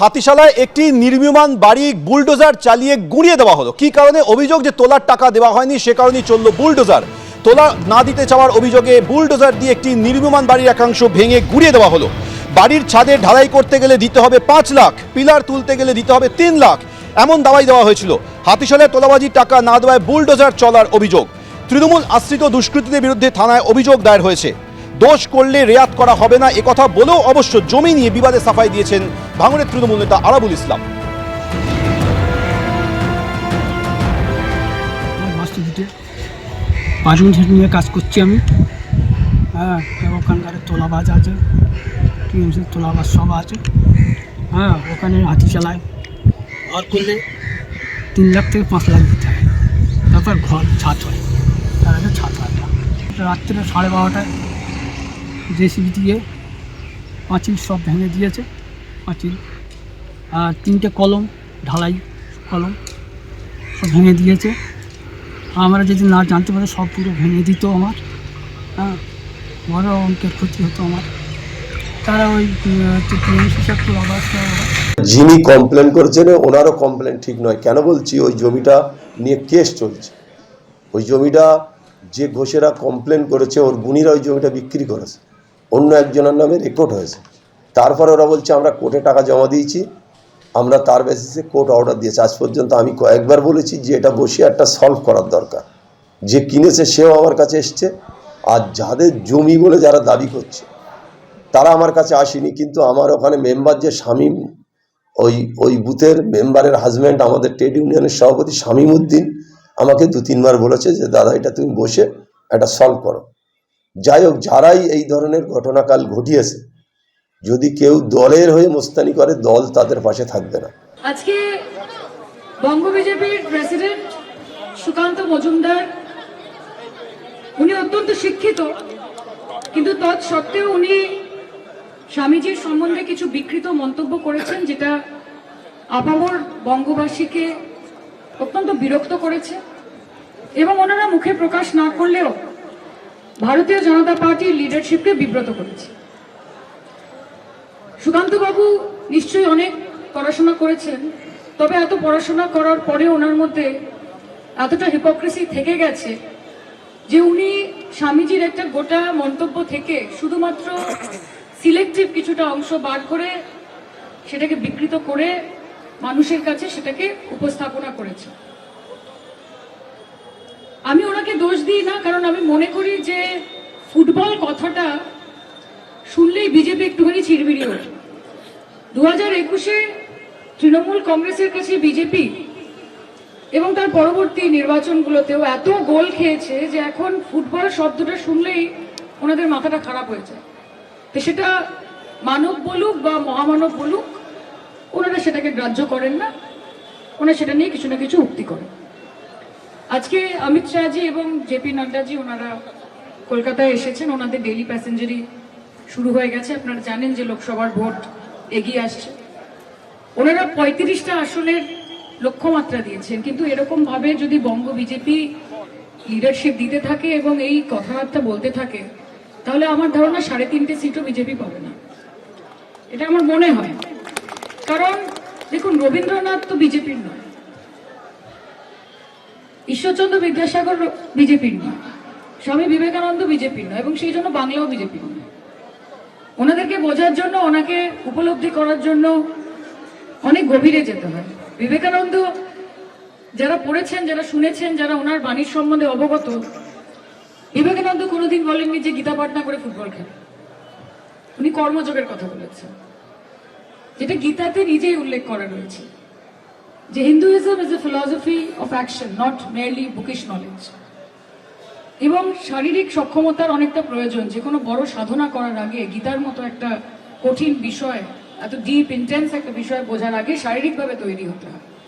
হাতিশালায় একটি নির্মীয়মান বাড়ি বুলডোজার চালিয়ে গুঁড়িয়ে দেওয়া হলো। কি কারণে? অভিযোগ যে তোলার টাকা দেওয়া হয়নি, সে কারণেই চলল বুলডোজার। তোলা না দিতে চাওয়ার অভিযোগে বুলডোজার দিয়ে একটি নির্মীয়মান বাড়ির একাংশ ভেঙে গুঁড়িয়ে দেওয়া হলো। বাড়ির ছাদে ঢালাই করতে গেলে দিতে হবে পাঁচ লাখ, পিলার তুলতে গেলে দিতে হবে তিন লাখ, এমন দাওয়াই দেওয়া হয়েছিল। হাতিশালায় তোলাবাজির টাকা না দেওয়ায় বুলডোজার চলার অভিযোগ। তৃণমূল আশ্রিত দুষ্কৃতীদের বিরুদ্ধে থানায় অভিযোগ দায়ের হয়েছে। দোষ করলে রেয়াত করা হবে না একথা বলেও অবশ্য জমি নিয়ে বিবাদে সাফাই দিয়েছেন ভাঙড়ের তৃণমূল নেতা আরাবুল ইসলাম। দিতে নিয়ে কাজ করছি আমি। হ্যাঁ ওখানকার তোলাবাজ আছে, টিএমসির তোলাবাজ সব আছে। হ্যাঁ ওখানে হাতি চালায়, ঘর করলে তিন লাখ থেকে পাঁচ লাখ দিতে হয়। তারপর ঘর ছাদ হয়। তার আগে ছাদ হয়। রাত্রে সাড়ে বারোটায় জেসিবি দিয়ে পাঁচিল সব ভেঙে দিয়েছে, পাঁচিল। আর তিনটে কলম, ঢালাই কলম সব ভেঙে দিয়েছে। আমরা যদি না জানতে পারি, সব পুরো ভেঙে দিত আমার। হ্যাঁ বড় অঙ্কের ক্ষতি হতো আমার। তারা ওই টিএমসি সব তো আবার যিনি কমপ্লেন করেছেন, ওনারও কমপ্লেন ঠিক নয়। কেন বলছি, ওই জমিটা নিয়ে কেস চলছে। ওই জমিটা যে ঘোষেরা কমপ্লেন করেছে, ওর গুণীরা ওই জমিটা বিক্রি করেছে। অন্য একজনের নামে রেকর্ড হয়েছে। তারপরে ওরা বলছে, আমরা কোর্টে টাকা জমা দিয়েছি, আমরা তার বেসিসে কোর্ট অর্ডার দিয়েছি। আজ পর্যন্ত আমি কয়েকবার বলেছি যে এটা বসে একটা সলভ করার দরকার। যে কিনেছে, সেও আমার কাছে এসছে। আর যাদের জমি বলে যারা দাবি করছে, তারা আমার কাছে আসেনি। কিন্তু আমার ওখানে মেম্বার যে শামীম, ওই ওই বুথের মেম্বারের হাজব্যান্ড আমাদের ট্রেড ইউনিয়নের সভাপতি শামীম উদ্দিন, আমাকে দু তিনবার বলেছে যে, দাদা, এটা তুমি বসে এটা সলভ করো। যাই হোক, যারাই এই ধরনের ঘটনাকাল ঘটিয়েছে, যদি কেউ দলের হয়ে মোস্তানি করে, দল তাদের পাশে থাকবে না। আজকে বঙ্গ বিজেপির প্রেসিডেন্ট সুকান্ত মজুমদার, উনি অত্যন্ত শিক্ষিত, কিন্তু তৎসত্ত্বেও উনি স্বামীজির সম্বন্ধে কিছু বিকৃত মন্তব্য করেছেন, যেটা আপামর বঙ্গবাসীকে অত্যন্ত বিরক্ত করেছে এবং ওনারা মুখে প্রকাশ না করলেও ভারতীয় জনতা পার্টির লিডারশিপকে বিব্রত করেছে। সুকান্তবাবু নিশ্চয়ই অনেক পড়াশোনা করেছেন, তবে এত পড়াশোনা করার পরে ওনার মধ্যে এতটা হিপোক্রেসি থেকে গেছে যে উনি স্বামীজির একটা গোটা মন্তব্য থেকে শুধুমাত্র সিলেক্টিভ কিছুটা অংশ বার করে সেটাকে বিকৃত করে মানুষের কাছে সেটাকে উপস্থাপনা করেছে আমি ওনাকে দোষ দিই না, কারণ আমি মনে করি যে ফুটবল কথাটা শুনলেই বিজেপি একটুখানি চিরবিরি ওঠে দু হাজার একুশে তৃণমূল কংগ্রেসের কাছে বিজেপি এবং তার পরবর্তী নির্বাচনগুলোতেও এত গোল খেয়েছে যে এখন ফুটবল শব্দটা শুনলেই ওনাদের মাথাটা খারাপ হয়ে যায়। তো সেটা মানব বলুক বা মহামানব বলুক, ওনারা সেটাকে গ্রাহ্য করেন না। ওনারা সেটা নিয়ে কিছু না কিছু উক্তি করেন। আজকে অমিত শাহজি এবং জেপি নাড্ডাজি ওনারা কলকাতায় এসেছেন, ওনাদের ডেইলি প্যাসেঞ্জারি শুরু হয়ে গেছে। আপনারা জানেন যে লোকসভার ভোট এগিয়ে আসছে। ওনারা পঁয়ত্রিশটা আসনের লক্ষ্যমাত্রা দিয়েছেন। কিন্তু এরকম ভাবে যদি বঙ্গ বিজেপি লিডারশিপ দিতে থাকে এবং এই কথাবার্তা বলতে থাকে, তাহলে আমার ধারণা সাড়ে তিনটে সিটও বিজেপি পাবে না। এটা আমার মনে হয়। কারণ দেখুন, রবীন্দ্রনাথ তো বিজেপির নয়। ঈশ্বরচন্দ্র বিদ্যাসাগর বিজেপির নয়। স্বামী বিবেকানন্দ বিজেপির নয় এবং সেই জন্য বাংলাও বিজেপির নয়। ওনাদেরকে বোঝার জন্য, ওনাকে উপলব্ধি করার জন্য অনেক গভীরে যেতে হয়। বিবেকানন্দ যারা পড়েছেন, যারা শুনেছেন, যারা ওনার বাণীর সম্বন্ধে অবগত, বিবেকানন্দ কোনোদিন বলেননি যে গীতা পাঠ না করে ফুটবল খেলে। উনি কর্মযোগের কথা বলেছেন, যেটা গীতাতে নিজেই উল্লেখ করা রয়েছে। যে Hinduism is a philosophy of action not merely bookish knowledge এবং শারীরিক সক্ষমতার অনেকটা প্রয়োজন যে কোনো বড় সাধনা করার আগে গীতার মতো একটা কঠিন বিষয়, এত ডিপ ইন্টেন্স একটা বিষয় বোঝার আগে শারীরিকভাবে তৈরি হতে হয়